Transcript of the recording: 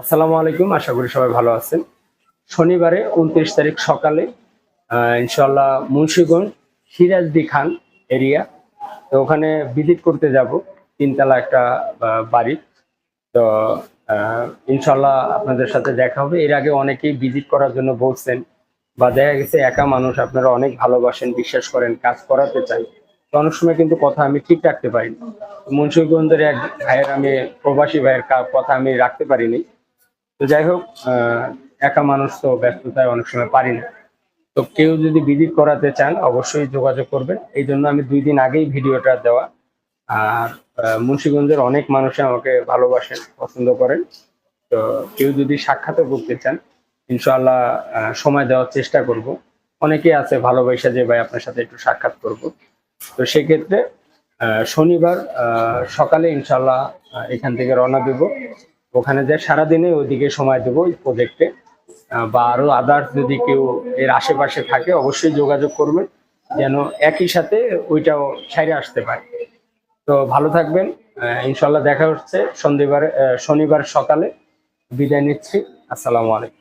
আসসালামু আলাইকুম, আশা করি সবাই ভালো আছেন। শনিবারে উনত্রিশ তারিখ সকালে ইনশাল্লাহ মুন্সিগঞ্জ সিরাজদি খান এরিয়া। তো ওখানে ভিজিট করতে যাব, তিনতলা একটা বাড়ি। তো ইনশাল্লাহ আপনাদের সাথে দেখা হবে। এর আগে অনেকেই ভিজিট করার জন্য বলছেন, বা দেখা গেছে একা মানুষ আপনারা অনেক ভালোবাসেন, বিশ্বাস করেন, কাজ করাতে চাই তো অনেক সময় কিন্তু কথা আমি ঠিক রাখতে পারি না মুন্সিগঞ্জের এক ভাইয়ের আমি প্রবাসী ভাইয়ের কথা আমি রাখতে পারিনি। তো যাই হোক একা মানুষ তো ব্যস্ততায় অনেক সময় পারি না। তো কেউ যদি ভিজিট করাতে চান অবশ্যই যোগাযোগ করবেন। এই জন্য আমি দুই দিন আগেই ভিডিওটা দেওয়া। আর মুন্সিগঞ্জের অনেক মানুষ আমাকে ভালোবাসেন পছন্দ করেন। তো কেউ যদি সাক্ষাৎ করতে চান ইনশাআল্লাহ আহ, সময় দেওয়ার চেষ্টা করব। অনেকেই আছে ভালোবাসা যে ভাই আপনার সাথে একটু সাক্ষাৎ করব। তো সেক্ষেত্রে শনিবার সকালে ইনশাল্লাহ এখান থেকে রওনা দেব। ওখানে যে সারাদিনে ওইদিকে সময় দেবো ওই প্রজেক্টে বা আরও আদার্স যদি কেউ এর আশেপাশে থাকে, অবশ্যই যোগাযোগ করবেন, যেন একই সাথে ওইটাও সাইরে আসতে পারে। তো ভালো থাকবেন। ইনশাল্লাহ দেখা হচ্ছে সন্ধেবার শনিবার সকালে। বিদায় নিচ্ছি। আসসালামু আলাইকুম।